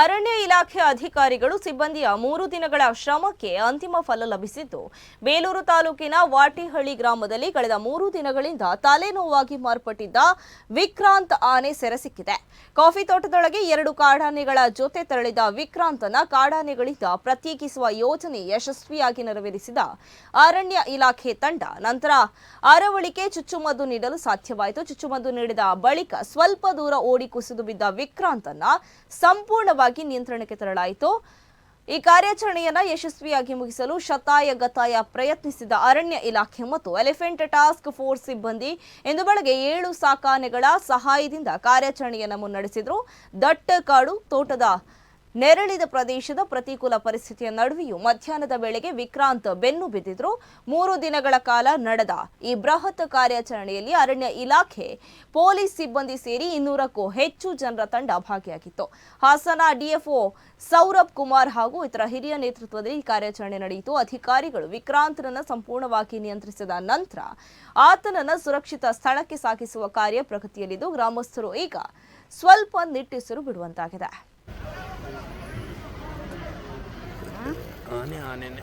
ಅರಣ್ಯ ಇಲಾಖೆ ಅಧಿಕಾರಿಗಳು ಸಿಬ್ಬಂದಿಯ ಮೂರು ದಿನಗಳ ಶ್ರಮಕ್ಕೆ ಅಂತಿಮ ಫಲ ಲಭಿಸಿದ್ದು, ಬೇಲೂರು ತಾಲೂಕಿನ ವಾಟಿಹಳ್ಳಿ ಗ್ರಾಮದಲ್ಲಿ ಕಳೆದ ಮೂರು ದಿನಗಳಿಂದ ತಲೆನೋವಾಗಿ ಮಾರ್ಪಟ್ಟಿದ್ದ ವಿಕ್ರಾಂತ್ ಆನೆ ಸೆರೆ ಸಿಕ್ಕಿದೆ. ಕಾಫಿ ತೋಟದೊಳಗೆ ಎರಡು ಕಾಡಾನೆಗಳ ಜೊತೆ ತೆರಳಿದ ವಿಕ್ರಾಂತನ ಕಾಡಾನೆಗಳಿಂದ ಪ್ರತ್ಯೇಕಿಸುವ ಯೋಜನೆ ಯಶಸ್ವಿಯಾಗಿ ನೆರವೇರಿಸಿದ ಅರಣ್ಯ ಇಲಾಖೆ ತಂಡ, ನಂತರ ಅರವಳಿಕೆ ಚುಚ್ಚುಮದ್ದು ನೀಡಲು ಸಾಧ್ಯವಾಯಿತು. ಚುಚ್ಚುಮದ್ದು ನೀಡಿದ ಬಳಿಕ ಸ್ವಲ್ಪ ದೂರ ಓಡಿ ಕುಸಿದು ಬಿದ್ದ ವಿಕ್ರಾಂತನ್ನ ಸಂಪೂರ್ಣವಾಗಿ ನಿಯಂತ್ರಣಕ್ಕೆ ತರಲಾಯಿತು. ಈ ಕಾರ್ಯಾಚರಣೆಯನ್ನು ಯಶಸ್ವಿಯಾಗಿ ಮುಗಿಸಲು ಶತಾಯ ಗತಾಯ ಪ್ರಯತ್ನಿಸಿದ ಅರಣ್ಯ ಇಲಾಖೆ ಮತ್ತು ಎಲಿಫೆಂಟ್ ಟಾಸ್ಕ್ ಫೋರ್ಸ್ ಸಿಬ್ಬಂದಿ ಇಂದು ಬೆಳಗ್ಗೆ ಏಳು ಸಾಕಾನೆಗಳ ಸಹಾಯದಿಂದ ಕಾರ್ಯಾಚರಣೆಯನ್ನು ಮುನ್ನಡೆಸಿದ್ರು. ದಟ್ಟ ಕಾಡು, ತೋಟದ ನೆರಳಿದ ಪ್ರದೇಶದ ಪ್ರತಿಕೂಲ ಪರಿಸ್ಥಿತಿಯ ನಡುವೆಯೂ ಮಧ್ಯಾಹ್ನದ ವೇಳೆಗೆ ವಿಕ್ರಾಂತ್ ಬೆನ್ನು ಬಿದ್ದಿದ್ರು. ಮೂರು ದಿನಗಳ ಕಾಲ ನಡೆದ ಈ ಬೃಹತ್ ಕಾರ್ಯಾಚರಣೆಯಲ್ಲಿ ಅರಣ್ಯ ಇಲಾಖೆ ಪೊಲೀಸ್ ಸಿಬ್ಬಂದಿ ಸೇರಿ ಇನ್ನೂರಕ್ಕೂ ಹೆಚ್ಚು ಜನರ ತಂಡ ಭಾಗಿಯಾಗಿತ್ತು. ಹಾಸನ ಡಿಎಫ್ಒ ಸೌರಭ್ ಕುಮಾರ್ ಹಾಗೂ ಇತರ ಹಿರಿಯ ನೇತೃತ್ವದಲ್ಲಿ ಈ ಕಾರ್ಯಾಚರಣೆ ನಡೆಯಿತು. ಅಧಿಕಾರಿಗಳು ವಿಕ್ರಾಂತನನ್ನ ಸಂಪೂರ್ಣವಾಗಿ ನಿಯಂತ್ರಿಸಿದ ನಂತರ ಆತನನ್ನ ಸುರಕ್ಷಿತ ಸ್ಥಳಕ್ಕೆ ಸಾಗಿಸುವ ಕಾರ್ಯ ಪ್ರಗತಿಯಲ್ಲಿದ್ದು, ಗ್ರಾಮಸ್ಥರು ಈಗ ಸ್ವಲ್ಪ ನಿಟ್ಟುಸಿರು ಬಿಡುವಂತಾಗಿದೆ. ಆನೆ ಆನೆನೆ